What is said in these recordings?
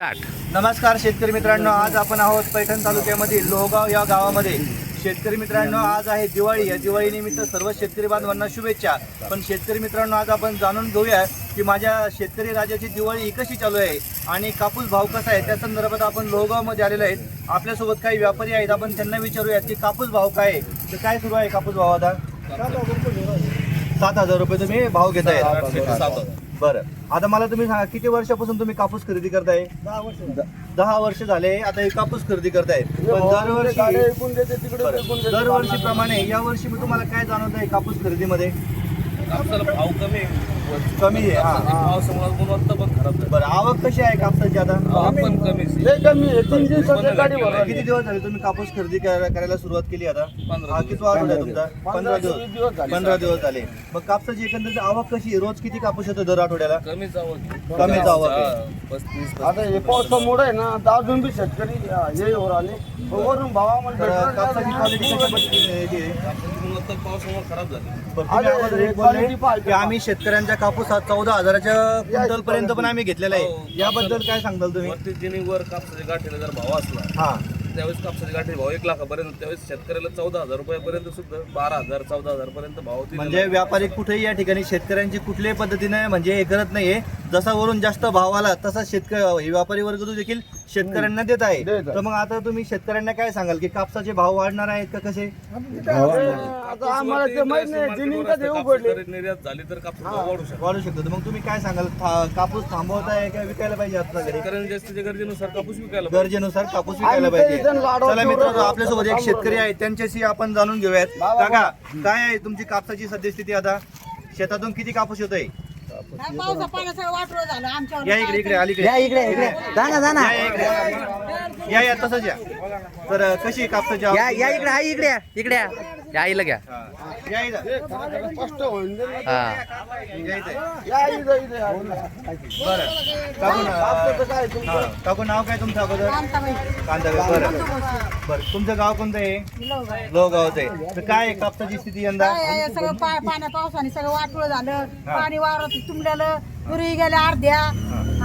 नमस्कार शेतकरी मित्रांनो आज आपण आहोत पैठण तालुक्यामधील लोहगाव या गावामध्ये. शेतकरी मित्रांनो आज आहे दिवाळी. या दिवाळीनिमित्त सर्व शेतकरी बांधवांना शुभेच्छा. पण शेतकरी मित्रांनो आज आपण जाणून घेऊया की माझ्या शेतकरी राजाची दिवाळी ही कशी चालू आहे आणि कापूस भाव कसा आहे? त्या संदर्भात आपण लोहगावमध्ये आलेलो आहेत. आपल्यासोबत काही व्यापारी आहेत. आपण त्यांना विचारूया की कापूस भाव काय आहे? तर काय सुरू आहे कापूस भाव आता सात हजार रुपये तुम्ही भाव घेत आहे बरं. आता मला तुम्ही सांगा किती वर्षापासून तुम्ही कापूस खरेदी करताय? द- दहा वर्ष झाले आता हे कापूस खरेदी करताय. पण दरवर्षी बरं. दरवर्षीप्रमाणे या वर्षी मी तुम्हाला काय जाणवत आहे कापूस खरेदीमध्ये? कापसाला भाव कमी कमी आहे हा. पावसामुळे गुणवत्ता पण खराब झाली. बरं आवक कशी आहे कापसाची आता? भाव पण कमी किती दिवस झाले तुम्ही कापूस खरेदी कर- करायला सुरुवात केली आता? पंधरा हा किती आठवडा आहे तुमचा? पंधरा दिवस. पंधरा दिवस झाले. मग कापसाची एकंदरीत आवक कशी आहे? रोज किती कापूस येतो दर आठवड्याला? कमीच आवक कमीच आवक आहे. हा, पस्तीस आता हे पावसामुळे आहे ना आता अजून बी शेतकरी हे राहिले. वरून तर कापसाची. क्वालिटी कशा पद्धतीने आहे? कापसाची गुणवत्ता पावसामुळे खराब झाली. बरं, तुम्ही अरे, अगोदर एक quality बोलले पाहिजे. की आम्ही शेतकऱ्यांचा कापूस हा चौदा हजाराच्या क्विंटल पर्यंत पण आम्ही घेतलेला हो. आहे याबद्दल काय सांगताल तुम्ही वरती जिनीवर कापसाच्या गाठीला जर भाव असला हा त्यावेळेस कापसाच्या गाठी भाव एक लाखापर्यंत त्यावेळेस शेतकऱ्याला चौदा हजार रुपयापर्यंत सुद्धा बारा हजार चौदा हजार पर्यंत भाव दिलेला म्हणजे आहे. व्यापारी कुठेही या ठिकाणी शेतकऱ्यांची कुठल्याही पद्धतीने म्हणजे हे करत नाहीये जसा वरून जास्त भाव आला तसा शेतकरी व्यापारी वर्ग तो देखील शेतकऱ्यांना देत आहे. देत आहे. तर मग आता तुम्ही शेतकऱ्यांना काय सांगाल की कापसाचे भाव वाढणार आहेत का कसे? आता आम्हाला ते माहीत नाही कापूस जिनिंग मार्केटवर कधी असते, उघडले? कापूस जरी निर्यात झाली तर कापूस भाव वाढू शकतो. वाढू शकतो. तर मग तुम्ही काय सांगाल? था- कापूस थांबवताय का विकायला पाहिजे आपल्याकडे शेतकऱ्यांनी जास्तीच्या गरजेनुसार कापूस विकायला पाहिजे. गरजेनुसार कापूस विकायला पाहिजे. ते इथं लाडवा चला मित्रांनो. आपल्यासोबत एक शेतकरी आहे. त्यांच्याशी आपण जाणून घेऊयात. काका काय आहे तुमची कापसाची सद्यस्थिती आता? शेतातून किती कापूस येतोय? पावसा पाण्याचं वाटलं झालं आमच्यावर. या इकडे इकडे अलीकडे. या इकडे इकडे. जा ना जा ना. या इकडे. या या तसंच या. तर कशी कापसाची? या या इकडे हा इकडे या इकडे. या या आईला घ्या. हा. या इथं. हा. इथं. बरं. काकून? हा. नाव काय तुमचं अगोदर? आमचा कांदा बरं. बरं. तुमचं गाव कोणतं आहे? लोहगावचं आहे तर काय आहे कापसाची स्थिती यंदा? काय आहे, सगळं पा- पाण्या पावसाने सगळं वाटलं झालं. पाणी वावरात तुंबलेलं तुरी गेल्या अर्ध्या.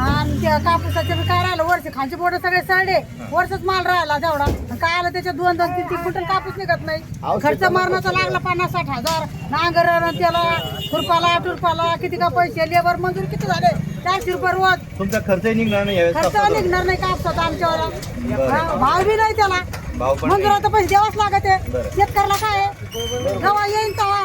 आणि त्या कापूसाचे बी काय राहिलं वर्ष खालचे बोट सगळे सडले. वर्षच माल राहिला तेवढा. आणि काय आलं त्याच्यात? दोन दोन तीन तीन कुठं कापूस निघत नाही. खर्च मारण्याचा लागला पन्नास साठ हजार. नांगर त्याला खुरपाला टुरपाला किती का पैसे? लेबर मंजूर किती झाले? चारशे रुपये रोज. तुमचा खर्चही निघणार नाही खर्च. निघणार नाही कापसाचा आमच्यावर. भाव बी नाही त्याला. नाही. पैसे द्यावाच लागत. आहे. शेतकऱ्याला काय? आहे? जेव्हा येईन तेव्हा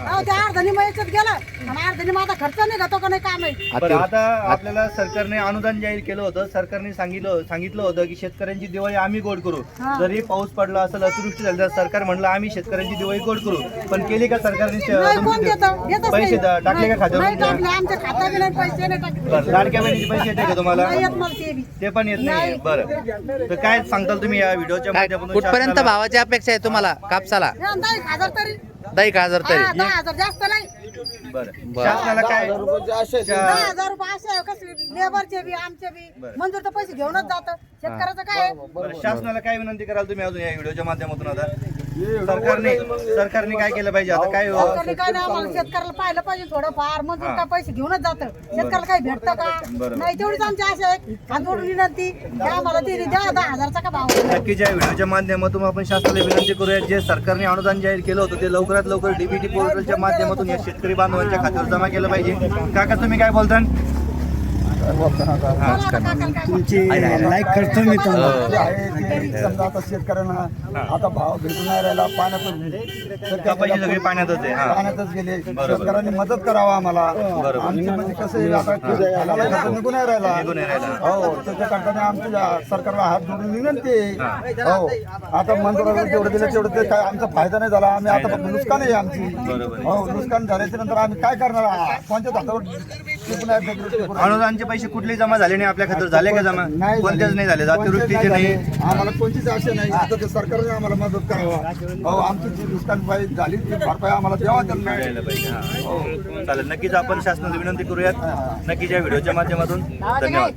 अहो, त्या अर्धनी याच्यात गेलं. आणि अर्धनी माझा खर्च नाही घेतो का नाही काम आहे. बरं आता आपल्याला सरकारने अनुदान जाहीर केलं होतं. सरकारने सांगितलं सांगितलं होतं की शेतकऱ्यांची दिवाळी आम्ही गोड करू. हा. जरी पाऊस पडला असेल अतिवृष्टी झाली तर सरकार म्हणलं आम्ही शेतकऱ्यांची दिवाळी गोड करू. पण केली का सरकारने श- नाही कोण तुमची- देतं? देतच पैसे दा- टाकले का नाही टाकले. तुमच्या? आमच्या खात्यात बी नाही पैसे नाही टाकले. बरं लाडक्या बहिणीचे पैसे येते का तुम्हाला? नाही येत मला ते बी. ते पण येत नाही. नाही. बरं. तर काय सांगताल तुम्ही या व्हिडिओच्या काय? माध्यमातून कुठपर्यंत शासनाला? भावाची अपेक्षा आहे तुम्हाला? कापसाला? हे हजार तरी. दहा एक हजार हा, तरी दहा हजार जास्त नाही. बरं बरं. शासनाला काय? दहा हजार. शा- रुपये असे कसे लेबरचे बी आमचे बी. बरं. मंजूर तर पैसे घेऊनच जातं. शेतकऱ्याचं काय आहे? बरं, शासनाला काय विनंती कराल तुम्ही अजून या व्हिडिओच्या माध्यमातून आता? सरकारने सरकारने काय केलं पाहिजे? आता काय सरकारने काय नाही आम्हाला शेतकऱ्याला पाहिलं पाहिजे थोडंफार. मजूर हा. काय पैसे घेऊनच जातं. शेतकऱ्याला काही भेटतं का. नाही तेवढीच आमची आशा आहे. थोडी विनंती द्या आम्हाला ते द्या दहा हजारचा का भाव? नक्कीच या व्हिडिओच्या माध्यमातून आपण शासनाला विनंती करूया जे सरकारने अनुदान जाहीर केलं होतं ते लवकरात लवकर डीबीटी पोर्टलच्या माध्यमातून या शेतकरी बांधवांच्या खात्यावर जमा केलं पाहिजे. काका तुम्ही काय बोलता बोला आता काकाला काय तुमची लाईक करतो मी तुम्हाला. आहे ते समजा आता शेतकऱ्यांना आता भाव भेटून नाही राहिला पाण्यातच पाण्यातच हा. पाण्यातच गेले. शेतकऱ्यांनी मदत करावा आम्हाला. आमची म्हणजे कसं आता निघून नाही राहिला. हो त्याच्याकरता आमच्या सरकारला हात जोडून विनंती आहे. हो. आता मंजुराला जेवढं दिलं तेवढं ते काय आमचा फायदा नाही झाला. आम्ही आता फक्त नुकसान आहे आमची. हो नुकसान झाल्याच्यानंतर आम्ही काय करणार? कोणत्या हातावर अनुदानचे पैसे कुठले जमा झाले नाही? आपल्या खात्यावर झाले का जमा? नाही कोणतेच नाही झाले. अतिवृष्टीचे नाही आम्हाला कोणतीच आशा नाही. आता ते सरकारने आम्हाला मदत करावा. हो आमची जी नुकसान पाहिजे झाली ती भरपाई आम्हाला द्यावा त्यांना द्यायला पाहिजे. हा. चालेल. नक्कीच आपण शासनाला विनंती करूयात. नक्कीच या व्हिडिओच्या माध्यमातून. धन्यवाद.